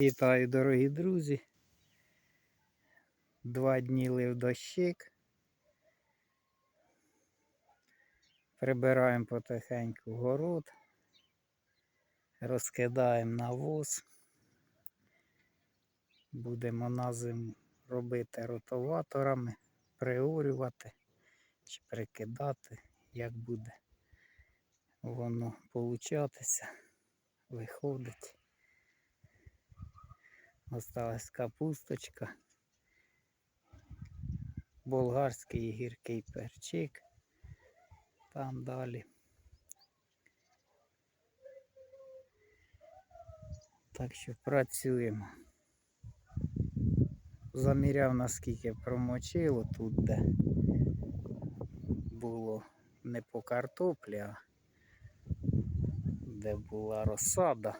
Вітаю, дорогі друзі. Два дні лив дощик. Прибираємо потихеньку город, розкидаємо навоз. Будемо на зиму робити ротоваторами, приорювати чи прикидати, як буде воно получатися, виходить. Осталась капусточка, болгарський гіркий перчик. Там далі. Так що працюємо. Заміряв наскільки промочило тут, де було не по картоплі, а де була розсада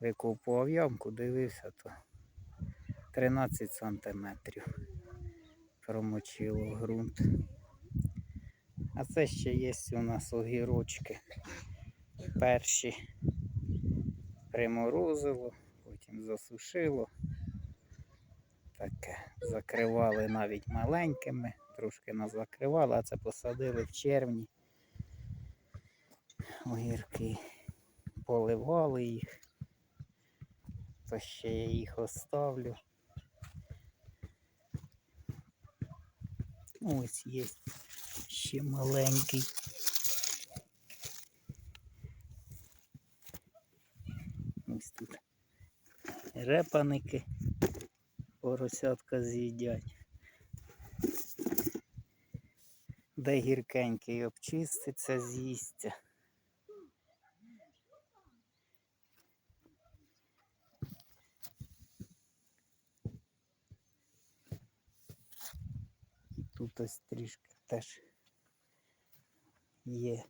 викопував ямку, дивився, то 13 сантиметрів промочило ґрунт. А це ще є у нас огірочки. Перші приморозило, потім засушило. Таке закривали навіть маленькими, трошки нас закривали, а це посадили в червні. Огірки поливали їх то ще я їх оставлю. Ось є ще маленький. Ось тут репаники поросятка з'їдять. Де гіркенький обчиститься, з'їсться. Тут ось трішки теж є.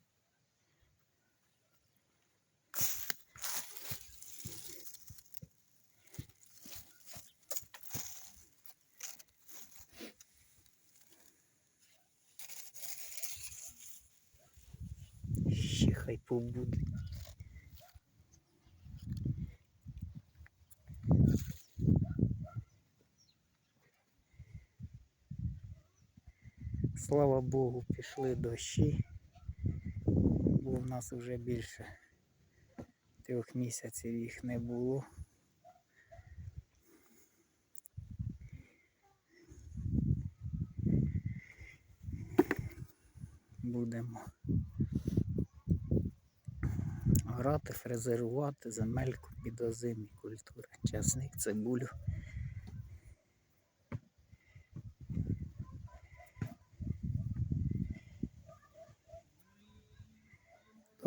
Ще хай побуде. Слава Богу, пішли дощі, бо в нас вже більше трьох місяців їх не було. Будемо грати, фрезерувати земельку під озимі культури, часник, цибулю.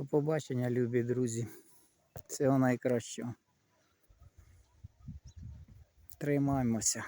Побачення, любі друзі. Всього найкращого. Тримаємося.